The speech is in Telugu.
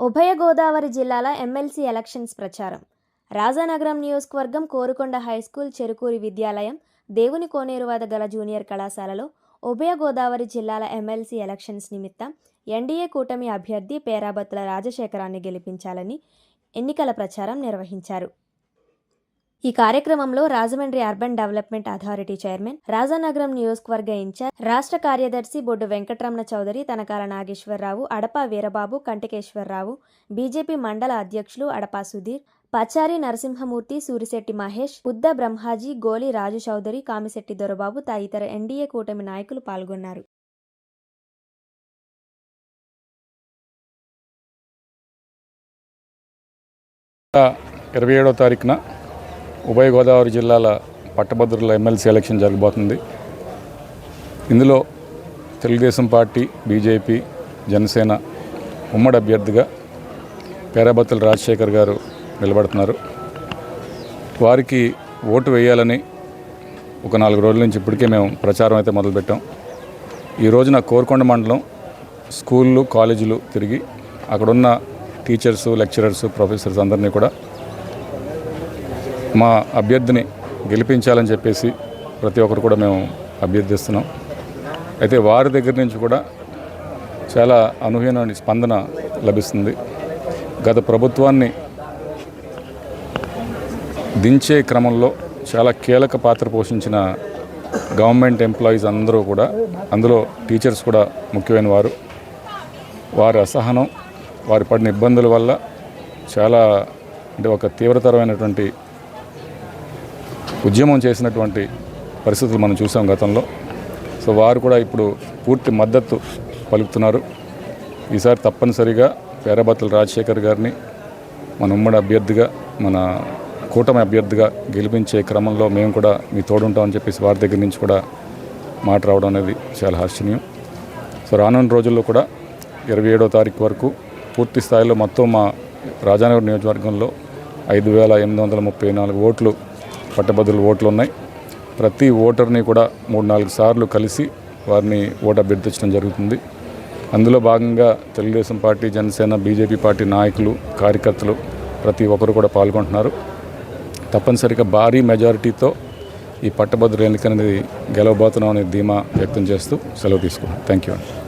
ఉభయ గోదావరి జిల్లాల ఎమ్మెల్సీ ఎలక్షన్స్ ప్రచారం. రాజానగరం నియోజకవర్గం కోరుకొండ హైస్కూల్ చెరుకూరి విద్యాలయం దేవుని కోనేరు వద్ద గల జూనియర్ కళాశాలలో ఉభయ గోదావరి జిల్లాల ఎమ్మెల్సీ ఎలక్షన్స్ నిమిత్తం ఎన్డీఏ కూటమి అభ్యర్థి పేరాబత్తుల రాజశేఖరాన్ని గెలిపించాలని ఎన్నికల ప్రచారం నిర్వహించారు. ఈ కార్యక్రమంలో Rajahmundry urban development authority chairman Rajanagaram నియోజకవర్గ ఇన్ఛార్జ్ రాష్ట్ర కార్యదర్శి బొడ్డు వెంకటరమణ చౌదరి తనకాల నాగేశ్వరరావు అడపా వీరబాబు కంటికేశ్వరరావు బీజేపీ మండల అధ్యక్షులు అడపా సుధీర్ పచారి నరసింహమూర్తి సూరిశెట్టి మహేష్ బుద్ధ బ్రహ్మాజీ గోలి రాజు చౌదరి కామిశెట్టి దొరబాబు తదితర ఎన్డీఏ కూటమి నాయకులు పాల్గొన్నారు. ఇరవై ఏడో తారీఖున ఉభయ గోదావరి జిల్లాల పట్టభద్రుల ఎమ్మెల్సీ ఎలక్షన్ జరగబోతుంది. ఇందులో తెలుగుదేశం పార్టీ బీజేపీ జనసేన ఉమ్మడి అభ్యర్థిగా పేరాబత్తుల రాజశేఖర్ గారు నిలబడుతున్నారు. వారికి ఓటు వేయాలని ఒక నాలుగు రోజుల నుంచి ఇప్పటికే మేము ప్రచారం అయితే మొదలుపెట్టాం. ఈ రోజున కోరుకొండ మండలం స్కూళ్ళు కాలేజీలు తిరిగి అక్కడున్న టీచర్స్ లెక్చరర్స్ ప్రొఫెసర్స్ అందరినీ కూడా మా అభ్యర్థిని గెలిపించాలని చెప్పేసి ప్రతి ఒక్కరు కూడా మేము అభ్యర్థిస్తున్నాం. అయితే వారి దగ్గర నుంచి కూడా చాలా అనూహ్యమైన స్పందన లభిస్తుంది. గత ప్రభుత్వాన్ని దించే క్రమంలో చాలా కీలక పాత్ర పోషించిన గవర్నమెంట్ ఎంప్లాయీస్ అందరూ కూడా అందులో టీచర్స్ కూడా ముఖ్యమైన వారు. వారి అసహనం వారి పడిన ఇబ్బందుల వల్ల చాలా అంటే ఒక తీవ్రతరమైనటువంటి ఉద్యమం చేసినటువంటి పరిస్థితులు మనం చూసాం గతంలో. సో వారు కూడా ఇప్పుడు పూర్తి మద్దతు పలుకుతున్నారు. ఈసారి తప్పనిసరిగా పేరబత్తుల రాజశేఖర్ గారిని మన ఉమ్మడి అభ్యర్థిగా మన కూటమి అభ్యర్థిగా గెలిపించే క్రమంలో మేము కూడా మీ తోడుంటామని చెప్పేసి వారి దగ్గర నుంచి కూడా మాట రావడం అనేది చాలా హర్షణీయం. సో రానున్న రోజుల్లో కూడా ఇరవై ఏడో తారీఖు వరకు పూర్తి స్థాయిలో మొత్తం మా రాజానగర్ నియోజకవర్గంలో ఐదు వేల ఎనిమిది వందల ముప్పై నాలుగు ఓట్లు పట్టభద్రుల ఓట్లు ఉన్నాయి. ప్రతి ఓటర్ని కూడా మూడు నాలుగు సార్లు కలిసి వారిని ఓటు అభ్యర్థించడం జరుగుతుంది. అందులో భాగంగా Telugu Desam party Janasena BJP party నాయకులు కార్యకర్తలు ప్రతి ఒక్కరు కూడా పాల్గొంటున్నారు. తప్పనిసరిగా భారీ మెజారిటీతో ఈ పట్టభద్రుల ఎన్నిక అనేది గెలవబోతున్నాం అనే ధీమా వ్యక్తం చేస్తూ సెలవు తీసుకున్నాం థ్యాంక్ యూ అండి